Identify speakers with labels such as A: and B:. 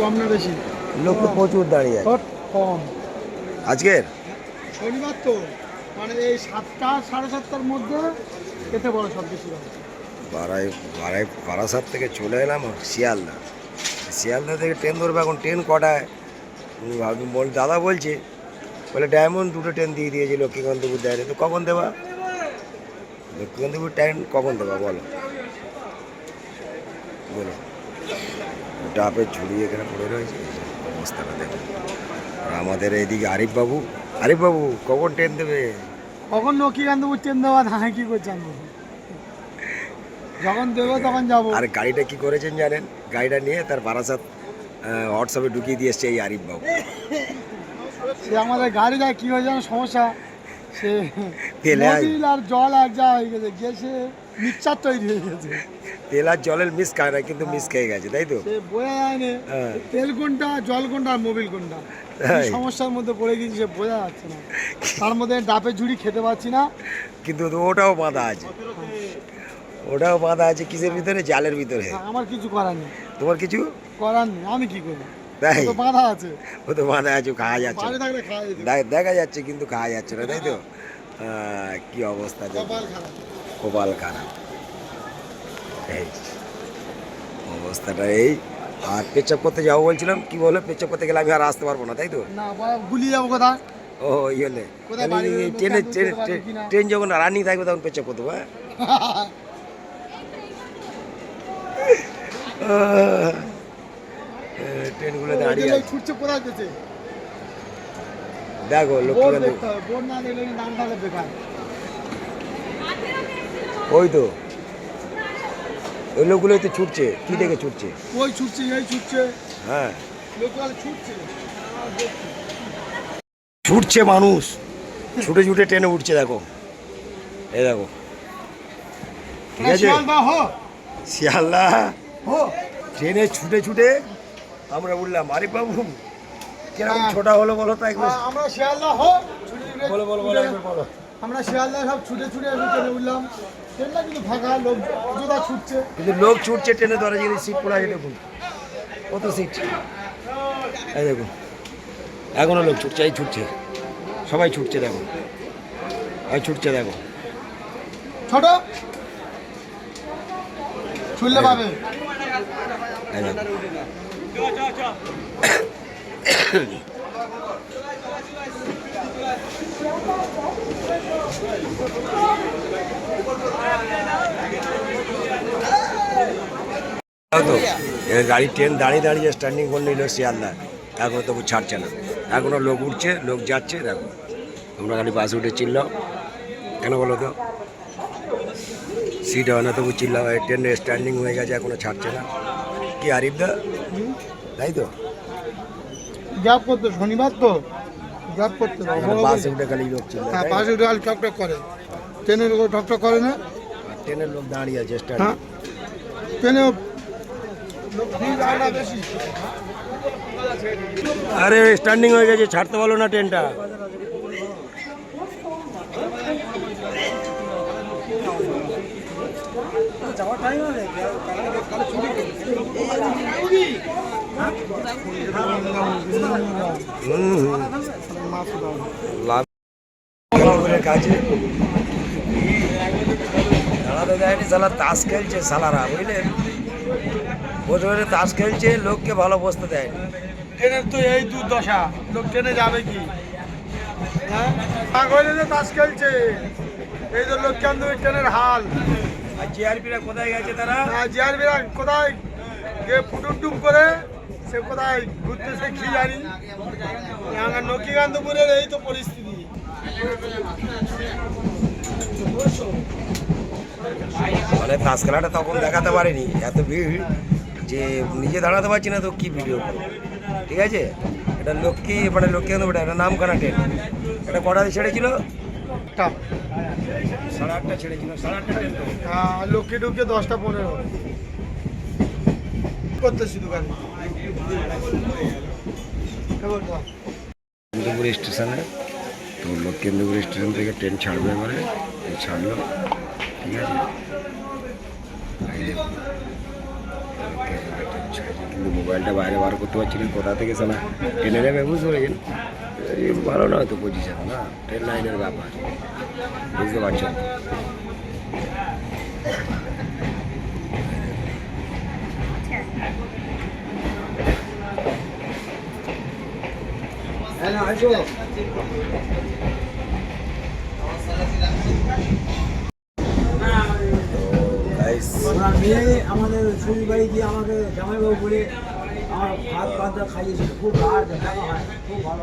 A: কম না বেশি?
B: লোক তো প্রচুর দাঁড়িয়ে আছে।
A: কম?
B: আজকের?
A: শনিবার তো। মানে এই সাতটা সাড়ে সাতটার মধ্যে খেতে বড় সব বেশি
B: বারাই বারাই বারাসাত থেকে চলে এলাম শিয়ালদা। শিয়ালদা থেকে ট্রেন ধরবে এখন ট্রেন কটায়? বল দাদা বলছে। বলে ডায়মন্ড দুটো ট্রেন দিয়ে দিয়েছে লক্ষ্মীকান্তপুর দেয়নি তো কখন দেবা? লক্ষ্মীকান্তপুর ট্রেন কখন দেবা বলো। বলো। ডাবের ঝুড়ি এখানে পড়ে রয়েছে। অবস্থাটা দেখো। আর আমাদের এইদিকে আরিফ বাবু আরিফ বাবু কখন ট্রেন দেবে?
A: কখন লক্ষ্মীকান্তপুর ট্রেন দেওয়া না কি করছেন যখন দেবো তখন যাব।
B: আর গাড়িটা কি করেছেন জানেন? গাড়িটা নিয়ে তার বারাসাত হোয়াটসঅ্যাপে ঢুকিয়ে দিয়ে এসছে এই আরিফ বাবু
A: সে আমাদের গাড়িটা কি হয়ে জানো? সমস্যা। সে
B: তেলে
A: আর জল এক যা হয়ে গেছে গেছে মিক্সচার তৈরি হয়ে গেছে।
B: তেল আর জলের মিস খায় না কিন্তু মিস খেয়ে গেছে তাই তো?
A: সে বোঝা যায় না
B: হ্যাঁ।
A: তেল কোনটা জল কোনটা আর মোবিল কোনটা? সমস্যার মধ্যে পড়ে গেছি সে বোঝা যাচ্ছে না। তার মধ্যে ডাবের ঝুড়ি খেতে পাচ্ছি না।
B: কিন্তু ওটাও বাঁধা আছে। ওটাও বাঁধা আছে কিসের ভিতরে? জালের ভিতরে।
A: আমার কিছু করার নেই।
B: তোমার কিছু?
A: করার নেই আমি কি করি
B: তাই?
A: বাধা আছে।
B: ও তো বাঁধা আছে খাওয়া যাচ্ছে দেখা যাচ্ছে কিন্তু খাওয়া যাচ্ছে না তাই তো? কি অবস্থা।
A: কপাল খারাপ।
B: এই অবস্থাটা এই আর পেচাপ করতে যাব বলছিলাম কি বলো পেচাপ করতে গেলে আমি আর আসতে পারব না তাই তো?
A: না যাব কোথা
B: ও ইয়ে নে
A: কোথায় বাড়ি
B: তাহলে
A: বেরোবো,
B: ট্রেনে ট্রেনে যখন রানিং থাকবে তখন পেচাপ করতে হ্যাঁ? ট্রেনগুলো দাঁড়িয়ে আছে।
A: ছুটছে যেতে
B: দেখো ওই তো। ওই লোকগুলোই তো ছুটছে। কি দেখে ছুটছে?
A: ওই ছুটছে এই ছুটছে।
B: হ্যাঁ।
A: ছুটছে।
B: ছুটছে মানুষ। ছুটে ছুটে ট্রেনে উঠছে দেখো। এই দেখো। ঠিক আছে?
A: শিয়ালদা
B: ট্রেনে ছুটে ছুটে আমরা উঠলাম আরে বাবু কীরকম
A: হ্যাঁ।
B: ছোটা হলো বলো তো একবার।
A: আমরা শিয়ালদা হো। ছুটে ছুটে
B: বলো বলো বলো একবার বলো।
A: আমরা শিয়ালদা সব ছুটে ছুটে ট্রেনে উঠলাম। ট্রেনটা কিন্তু ফাঁকা লোক অযথা ছুটছে।
B: কিন্তু লোক ছুটছে ট্রেনে ধরে যদি সিট পড়ে আছে দেখুন। কত সিট এই দেখুন। এখনও লোক ছুটছে এই ছুটছে। সবাই ছুটছে দেখো এই ছুটছে দেখো
A: ছোট। ছুটলে পাবে।
B: তো গাড়ি ট্রেন দাঁড়িয়ে দাঁড়িয়ে স্ট্যান্ডিং করে নিল শিয়ালদা এখনও তবু ছাড়ছে না। এখনও লোক উঠছে, লোক যাচ্ছে, দেখো। তোমরা খালি বাসে উঠে চিল্লাও। কেন বলো তো? সিট হয় না তবু চিল্লাও। ট্রেন স্ট্যান্ডিং হয়ে গেছে, এখনও ছাড়ছে না। কি আরিফদা তাই তো?
A: গ্যাপ করতে শনিবার তো? গ্যাপ করতে
B: বাসে উঠে খালি লোক চিল্লায়
A: হ্যাঁ
B: তো?
A: উঠে খালি টকটক করে। ট্রেনের উপর টকটক করে না?
B: ট্রেনের লোক দাঁড়িয়ে আছে
A: হ্যাঁ।
B: স্ট্যান্ডিং
A: ট্রেনে লোক ভিড় আর
B: স্ট্যান্ডিং হয়ে গেছে ছাড়তে বলো না ট্রেনটা। তাস খেলছে সালারা বুঝলেন বসে বসে তাস খেলছে লোককে ভালো বসতে দেয়নি
A: ট্রেনের তো এই দুর্দশা লোক ট্রেনে যাবে কি হ্যাঁ তাস খেলছে এই তো লোক কেন ট্রেনের হাল।
B: আর জিআরপিরা কোথায় গেছে তারা?
A: জিআরবিরা কোথায়? গিয়ে ফুটুম করে সে কোথায় ঘুরতেছে কি জানি। নকিকান্তপুরের এই তো পরিস্থিতি।
B: মানে তাস খেলাটা তখন দেখাতে পারিনি। এত ভিড় যে নিজে দাঁড়াতে পারছি না তো কি ভিডিও করব। ঠিক আছে? এটা লক্ষ্মী মানে লক্ষ্মী এটা নাম কানা ট্রেন। এটা কটা ছেড়েছিল সাড়ে আটটা ছেড়েছিল সাড়ে আটটা ট্রেন তো।
A: আহ, লোকে ঢুকে দশটা পনেরো। করতেছি দোকানে?
B: কেন্দ্রপুর স্টেশনে। তো কেন্দ্রপুর স্টেশন থেকে ট্রেন ছাড়বে এবারে। ছাড়লো। ঠিক আছে? কিন্তু মোবাইলটা বাইরে বার করতে পারছি না। কোথা থেকে সালা? ট্রেনে নেবে বুঝতে পেরেছেন ভালো না হয়তো পজিশন না? ট্রেন লাইনের ব্যাপার। বুঝতে পারছেন তো?
C: মেয়ে, আমাদের শ্বশুর বাড়ি গিয়ে আমাকে জামাইবাবু বলে আমার ভাত ভাত খাইয়েছিল। খুব দেখা হয়। খুব ভালো